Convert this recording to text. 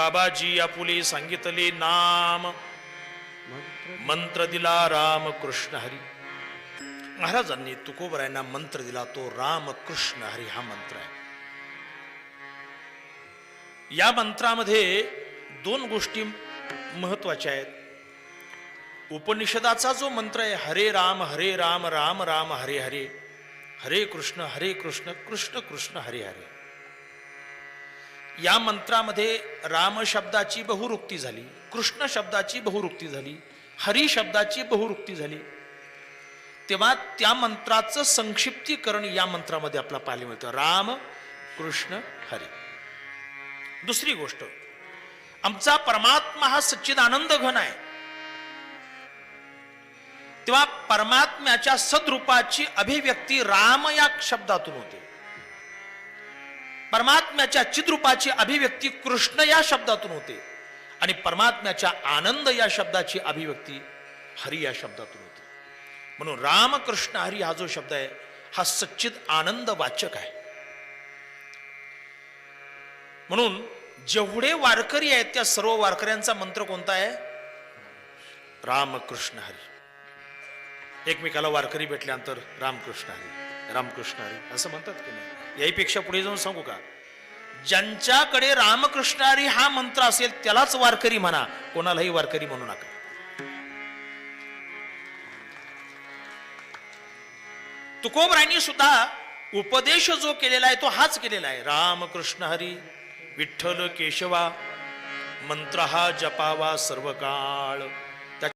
बाबाजी आपुले सांगितले नाम. मंत्र दिला राम कृष्ण हरी. महाराजांनी तुकोबरायांना मंत्र दिला तो राम कृष्ण हरी हा मंत्र आहे. या मंत्रामध्ये दोन गोष्टी महत्त्वाच्या आहेत. उपनिषदाचा जो मंत्र आहे हरे राम हरे राम राम राम हरे हरे. हरे कृष्ण हरे कृष्ण कृष्ण कृष्ण हरे हरे. या मंत्रामध्ये राम शब्दाची बहुरुक्ती झाली कृष्ण शब्दाची बहुरुक्ती झाली हरी शब्दाची बहुरुक्ती झाली. तेव्हा त्या मंत्राचं संक्षिप्तीकरण या मंत्रामध्ये आपला पाहायला मिळतं. राम कृष्ण हरी. दुसरी गोष्ट आमचा परमात्मा हा सच्चिदानंद घन आहे. तेव्हा परमात्म्याच्या सद्रूपाची अभिव्यक्ती राम या शब्दातून होते. परमात्म्याच्या चिद्रूपाची अभिव्यक्ती कृष्ण या शब्दातून होते. आणि परमात्म्याच्या आनंद या शब्दाची अभिव्यक्ती हरी या शब्दातून होते. म्हणून रामकृष्ण हरी हा जो शब्द आहे हा सच्चिद आनंद वाचक आहे. म्हणून जेवढे वारकरी आहेत त्या सर्व वारकऱ्यांचा मंत्र कोणता आहे? रामकृष्ण हरी. एकमेकाला वारकरी भेटल्यानंतर रामकृष्ण हरी. रामकृष्ण हरी. असं म्हणतात की नाही? याहीपेक्षा पुढे जाऊन सांगू का? ज्यांच्याकडे रामकृष्ण हरी हा मंत्र असेल त्यालाच वारकरी म्हणा. कोणालाही वारकरी म्हणू नका. तुकोबरांनी सुद्धा उपदेश जो केलेला आहे तो हाच केलेला आहे. रामकृष्ण हरी विठ्ठल केशवा मंत्र हा जपावा सर्व काळ